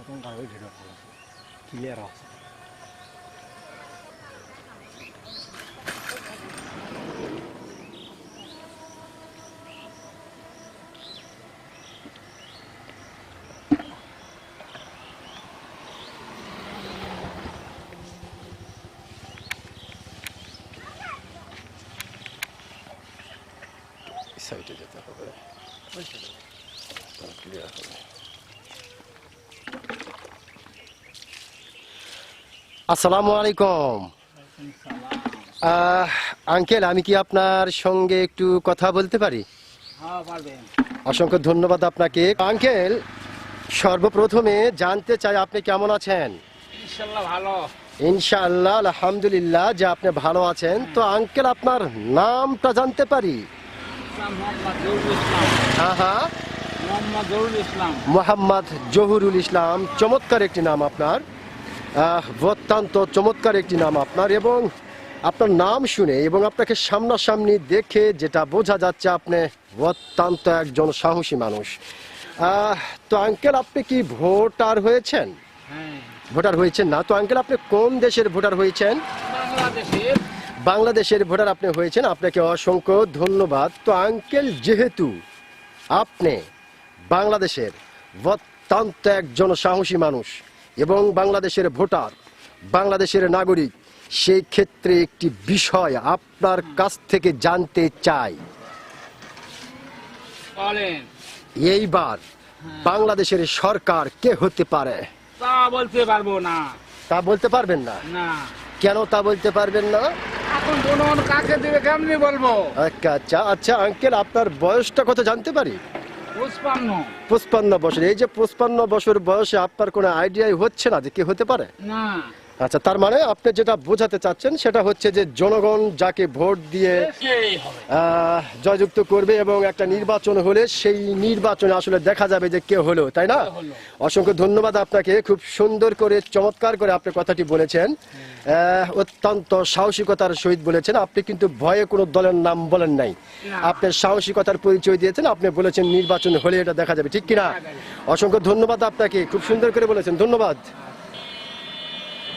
তখনকার ওই video clear আছে সাইডে যেতে হবে। ক্লিয়ার হবে। আসসালামু আলাইকুম। আঙ্কেল আমি কি আপনার সঙ্গে একটু কথা বলতে পারি? হ্যাঁ অসংখ্য ধন্যবাদ আপনাকে। আঙ্কেল সর্বপ্রথমে জানতে চাই আপনি কেমন আছেন? ইনশাল্লাহ ভালো। ইনশাআল্লাহ আলহামদুলিল্লাহ যে আপনি ভালো আছেন। তো আঙ্কেল আপনার নামটা জানতে পারি? হ্যাঁ হ্যাঁ। মোহাম্মদ জহুরুল ইসলাম চমৎকার একটি নাম আপনার। অত্যন্ত চমৎকার একটি নাম আপনার এবং আপনার নাম শুনে এবং আপনাকে সামনাসামনি দেখে যেটা বোঝা যাচ্ছে আপনি অত্যন্ত একজন সাহসী মানুষ। তো আঙ্কেল আপনি কি ভোটার হয়েছেন? হ্যাঁ। ভোটার হয়েছেন না। তো আঙ্কেল আপনি কোন দেশের ভোটার হয়েছেন? বাংলাদেশের। বাংলাদেশের ভোটার আপনি হয়েছেন। আপনাকে অসংখ্য ধন্যবাদ। তো আঙ্কেল যেহেতু আপনি বাংলাদেশের অত্যন্ত একজন সাহসী মানুষ এবং বাংলাদেশের ভোটার বাংলাদেশের নাগরিক সেই ক্ষেত্রে একটি বিষয় আপনার কাছ থেকে জানতে চাই। এইবার বাংলাদেশের সরকার কে হতে পারে? তা বলতে পারব না। তা বলতে পারবেন না? না। কেন তা বলতে পারবেন না? এখন কাকে দেবে কেমনি বলব? আচ্ছা আচ্ছা আচ্ছা আঙ্কেল আপনার বয়সটা কত জানতে পারি? পঁচপান্ন। বছর। এই যে পঁচপান্ন বছর বয়সে আপনার কোন আইডিয়াই হচ্ছে না যে কি হতে পারে? না। আচ্ছা তার মানে আপনি যেটা বোঝাতে চাচ্ছেন সেটা হচ্ছে যে জনগণ যাকে ভোট দিয়ে জয়যুক্ত করবে এবং একটা নির্বাচন হলে সেই নির্বাচনে আসলে দেখা যাবে যে কে হলো তাই না? অসংখ্য ধন্যবাদ আপনাকে খুব সুন্দর করে চমৎকার করে আপনি কথাটি বলেছেন। অত্যন্ত সাহসিকতার সহিত বলেছেন আপনি কিন্তু ভয়ে কোনো দলের নাম বলেন নাই। আপনি সাহসিকতার পরিচয় দিয়েছেন আপনি বলেছেন নির্বাচন হলে এটা দেখা যাবে ঠিক কিনা। অসংখ্য ধন্যবাদ আপনাকে খুব সুন্দর করে বলেছেন ধন্যবাদ।